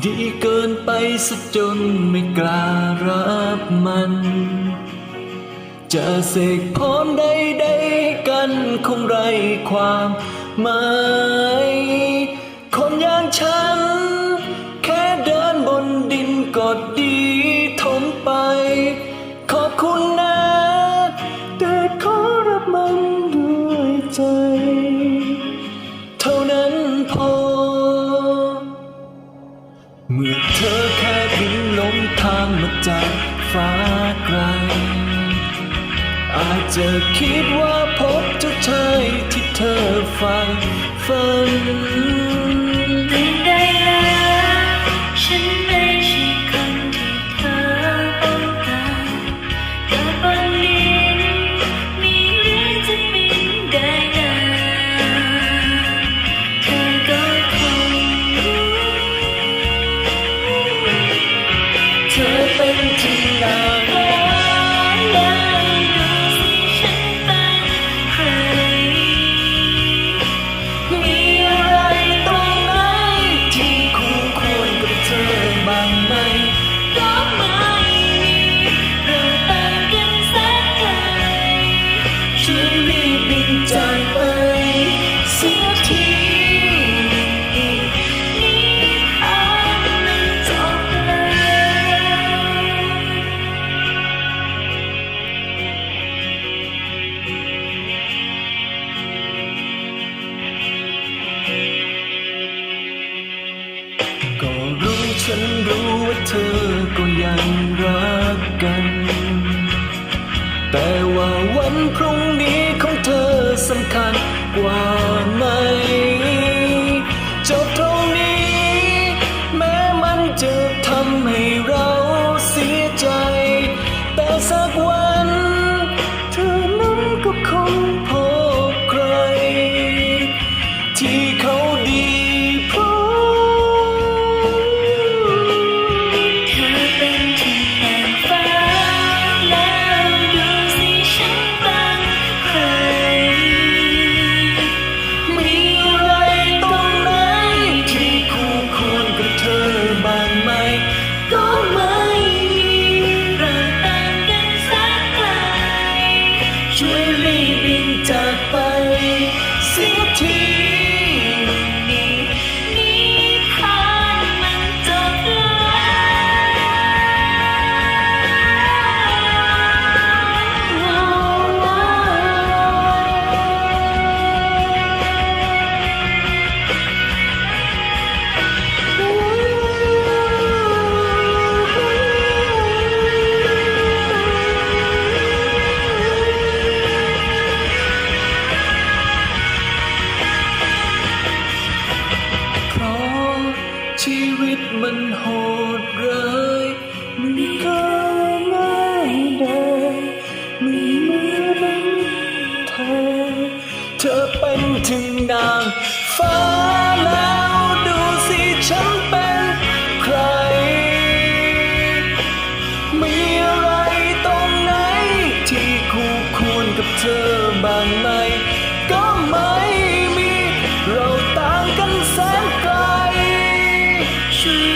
ดีเกินไปสักจนไม่กล้ารับมัน จะเสกพรใดๆกันคงไรความหมายคนอย่างฉัน แค่เดินบนดินก็ดีทนไป ขอบคุณนะแต่ขอรับมันด้วยใจ เมื่อเธอแค่บินลงทางมาจากฟ้าไกล อาจจะคิดว่าพบเจ้าชายที่เธอใฝ่ฝัน waiting too long. ฉันรู้ว่าเธอก็ยังรัก มันโหดร้ายมันก็ไม่ได้ไม่เหมือนเธอ เธอเป็นถึงนางฟ้าแล้วดูสิฉันเป็นใคร มีอะไรตรงไหนที่คู่ควรกับเธอบ้างไหม true.